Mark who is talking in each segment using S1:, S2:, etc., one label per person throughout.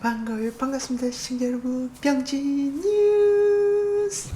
S1: 반가워요. 반갑습니다 시청자 여러분. 병진 뉴스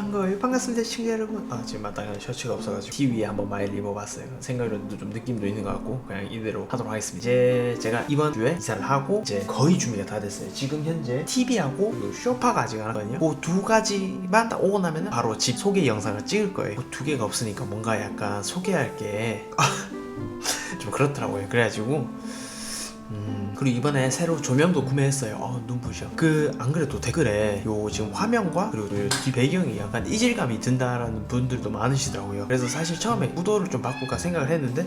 S1: 반가워요. 반갑습니다 시청자 여러분. 아 지금 마땅한 셔츠가 없어가지고 TV에 한번 많이 입어봤어요. 생각으로도 좀 느낌도 있는 것 같고 그냥 이대로 하도록 하겠습니다. 이제 제가 이번 주에 이사를 하고 이제 거의 준비가 다 됐어요. 지금 현재 TV하고 쇼파가 아직 안 왔거든요. 그 두 가지만 딱 오고 나면 바로 집 소개 영상을 찍을 거예요. 그 두 개가 없으니까 뭔가 약간 소개할 게 좀 그렇더라고요. 그래가지고 음, 그리고 이번에 새로 조명도 구매했어요. 어, 눈부셔. 그, 안 그래도 댓글에 요 지금 화면과 그리고 요뒤 배경이 약간 이질감이 든다라는 분들도 많으시더라고요. 그래서 사실 처음에 구도를 좀 바꿀까 생각을 했는데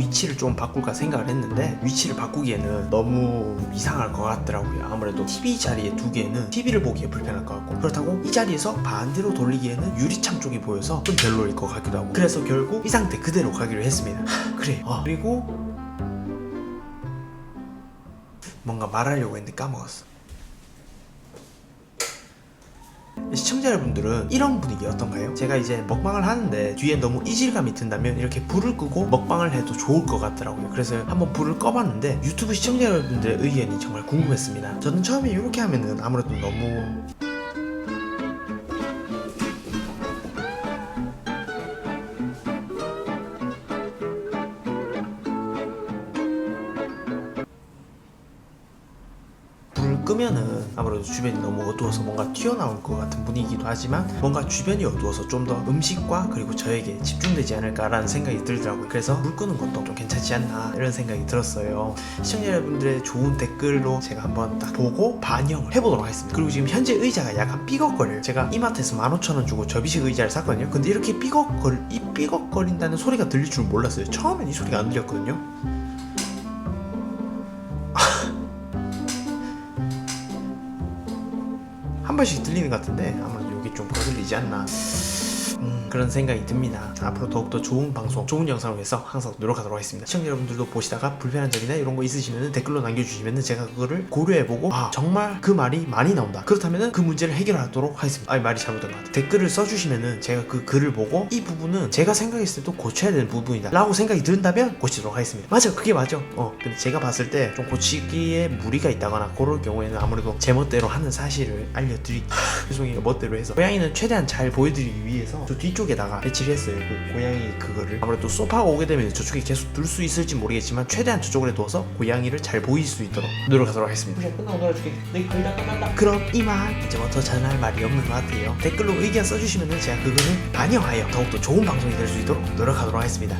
S1: 위치를 좀 바꿀까 생각을 했는데 위치를 바꾸기에는 너무 이상할 것 같더라고요. 아무래도 TV 자리에 두기에는 TV를 보기에 불편할 것 같고 그렇다고 이 자리에서 반대로 돌리기에는 유리창 쪽이 보여서 좀 별로일 것 같기도 하고 그래서 결국 이 상태 그대로 가기로 했습니다. 그래. 어, 그리고 뭔가 말하려고 했는데 까먹었어. 시청자 여러분들은 이런 분위기 어떤가요? 제가 이제 먹방을 하는데 뒤에 너무 이질감이 든다면 이렇게 불을 끄고 먹방을 해도 좋을 것 같더라고요. 그래서 한번 불을 꺼봤는데 유튜브 시청자 여러분들의 의견이 정말 궁금했습니다. 저는 처음에 이렇게 하면은 아무래도 너무 끄면은 아무래도 주변이 너무 어두워서 뭔가 튀어나올 것 같은 분위기도 하지만 뭔가 주변이 어두워서 좀 더 음식과 그리고 저에게 집중되지 않을까라는 생각이 들더라고요. 그래서 불 끄는 것도 좀 괜찮지 않나 이런 생각이 들었어요. 시청자 여러분들의 좋은 댓글로 제가 한번 딱 보고 반영을 해보도록 하겠습니다. 그리고 지금 현재 의자가 약간 삐걱거려요. 제가 이마트에서 15,000원 주고 접이식 의자를 샀거든요. 근데 이렇게 삐걱거리, 이 삐걱거린다는 소리가 들릴 줄 몰랐어요. 처음엔 이 소리가 안 들렸거든요. 한 번씩 들리는 것 같은데 아무래도 여기 좀 거슬리지 않나. 음, 그런 생각이 듭니다. 앞으로 더욱더 좋은 방송 좋은 영상을 위해서 항상 노력하도록 하겠습니다. 시청자 여러분들도 보시다가 불편한 점이나 이런 거 있으시면 댓글로 남겨주시면 제가 그거를 고려해보고 아 정말 그 말이 많이 나온다. 그렇다면 그 문제를 해결하도록 하겠습니다. 아니 말이 잘못된 것 같아 댓글을 써주시면 제가 그 글을 보고 이 부분은 제가 생각했을 때도 고쳐야 되는 부분이다 라고 생각이 든다면 고치도록 하겠습니다. 맞아 그게 맞아. 어 근데 제가 봤을 때 좀 고치기에 무리가 있다거나 그럴 경우에는 아무래도 제 멋대로 하는 사실을 알려드리 죄송해요. 멋대로 해서. 고양이는 최대한 잘 보여드리기 위해서 저 뒤쪽 에다가 배치를 했어요. 그 고양이 그거를. 아무래도 소파가 오게 되면 저쪽에 계속 둘 수 있을지 모르겠지만 최대한 저쪽에 둬서 고양이를 잘 보일 수 있도록 노력하도록 하겠습니다. 이제 끝나고 놀아줄게. 내 거의 다 끝났다. 그럼 이만 이제부터 전할 말이 없는 것 같아요. 댓글로 의견 써주시면 제가 그거는 반영하여 더욱더 좋은 방송이 될 수 있도록 노력하도록 하겠습니다